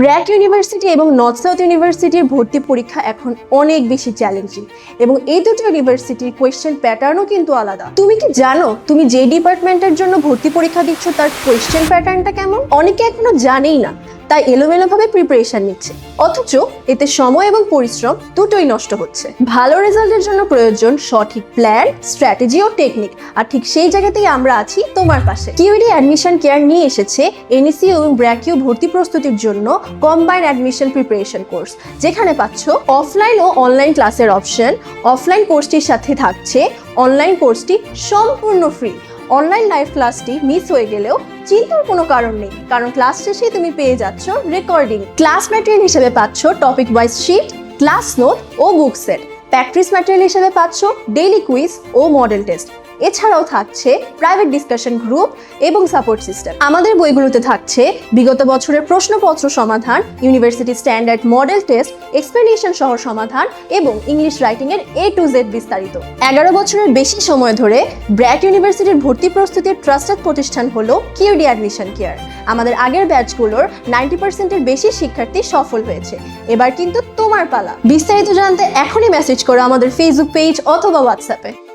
BRAC university এবং north south ইউনিভার্সিটির ভর্তি পরীক্ষা এখন অনেক বেশি চ্যালেঞ্জিং। এবং এই দুটো ইউনিভার্সিটির কোয়েশ্চেন প্যাটার্নও কিন্তু আলাদা। তুমি কি জানো, তুমি যে ডিপার্টমেন্টের জন্য ভর্তি পরীক্ষা দিচ্ছ, তার কোয়েশ্চেন প্যাটার্নটা কেমন? অনেকে এখনও জানেই না। তাই এলোমেলোভাবে প্রিপারেশন নিচ্ছে। অথচ এতে সময় এবং পরিশ্রম দুটোই নষ্ট হচ্ছে। ভালো রেজাল্টের জন্য প্রয়োজন সঠিক প্ল্যান স্ট্র্যাটেজি ও টেকনিক আর ঠিক সেই জায়গাতেই আমরা আছি তোমার পাশে। কিউডি অ্যাডমিশন কেয়ার নিয়ে এসেছে এনএসি এবং ব্র্যাকিউ ভর্তি প্রস্তুতির জন্য কম্বাইন অ্যাডমিশন প্রিপারেশন কোর্স যেখানে পাচ্ছ অফলাইন ও অনলাইন ক্লাসের অপশন অফলাইন কোর্সটির সাথে থাকছে অনলাইন কোর্সটি সম্পূর্ণ ফ্রি অনলাইন লাইভ ক্লাসটি মিস হয়ে গেলেও চিন্তার কোনো কারণ নেই, কারণ ক্লাস শেষে তুমি পেয়ে যাচ্ছ রেকর্ডিং ক্লাস ম্যাটেরিয়াল হিসেবে পাচ্ছ topic wise sheet class note ও বুক সেট প্র্যাকটিস ম্যাটেরিয়াল হিসেবে পাচ্ছ ডেইলি কুইজ ও মডেল টেস্ট এছাড়াও থাকছে প্রাইভেট ডিসকাশন গ্রুপ এবং সাপোর্ট সিস্টেম আমাদের বইগুলোতে থাকছে বিগত বছরের প্রশ্নপত্র সমাধান university standard model test explanation সহ সমাধান এবং ইংলিশ রাইটিং এর এ টু জেড বিস্তারিত। এগারো বছরের বেশি সময় ধরে ব্র্যাক ইউনিভার্সিটির ভর্তি প্রস্তুতির ট্রাস্টেড প্রতিষ্ঠান হলো কিউডি অ্যাডমিশন কেয়ার আমাদের আগের ব্যাচগুলোর নাইনটি পার্সেন্টের বেশি শিক্ষার্থী সফল হয়েছে। এবার কিন্তু তোমার পালা। বিস্তারিত জানতে এখনই মেসেজ করো আমাদের ফেসবুক পেজ অথবা হোয়াটসঅ্যাপে